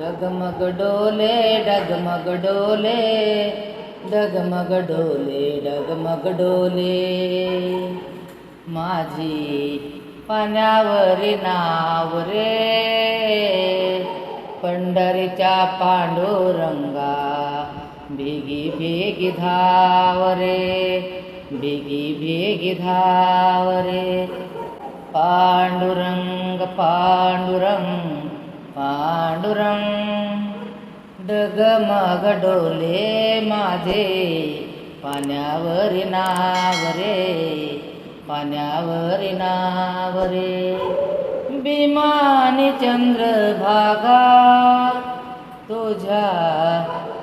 डगमग डोले डगमग डोले डगमग डोले डगमग डोले. माझी पाण्यावरी नाव रे पंढरीच्या पांडुरंगा. भिगी भेगी धाव रे भेगी भेगी धाव रे. पांडुरंग पांडुरंग पांडुरंग डगमग डोले माझे. पाण्यावरी नाव रे पाण्यावरी नाव रे बिमानी चंद्रभागा तुझ्या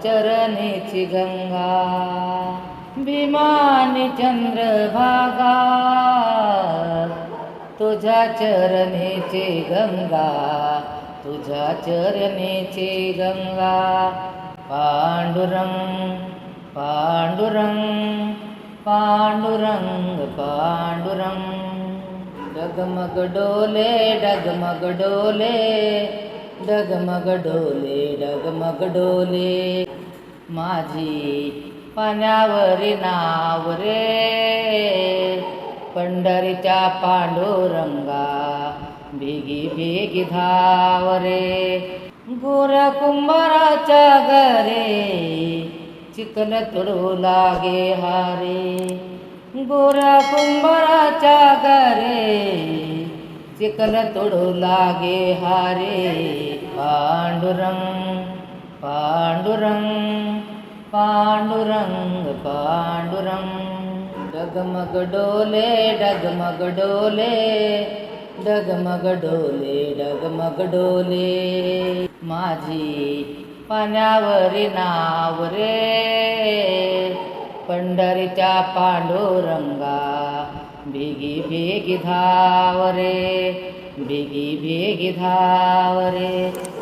चरणीची गंगा. भीमानी चंद्रभागा तुझ्या चरणीची गंगा. तुझ्या चरणेचे गंगा पांडुरंग पांडुरंग पांडुरंग पांडुरंग. डगमग डोले डगमग डोले डगमग डोले डगमग डोले. माझी पाण्यावरी नाव रे पंढरीच्या पांडुरंगा. बेगी बेगी धाव रे गोऱ्या कुंभाराच्या घरे चिकन तुडू लागे हारे. गोर कुंभाराच्या घरे चिकन तुडू लागे हारे. पांडुरंग पांडुरंग पांडुरंग पांडुरंग. डगमग डोले डगमग डोले डगमगडोले डगमगडोले. डगमग डोले माझी पाण्यावरी नाव रे. पंढरीच्या पांडुरंगा भिगी भेगी धाव रे भिगी भेगी धाव रे.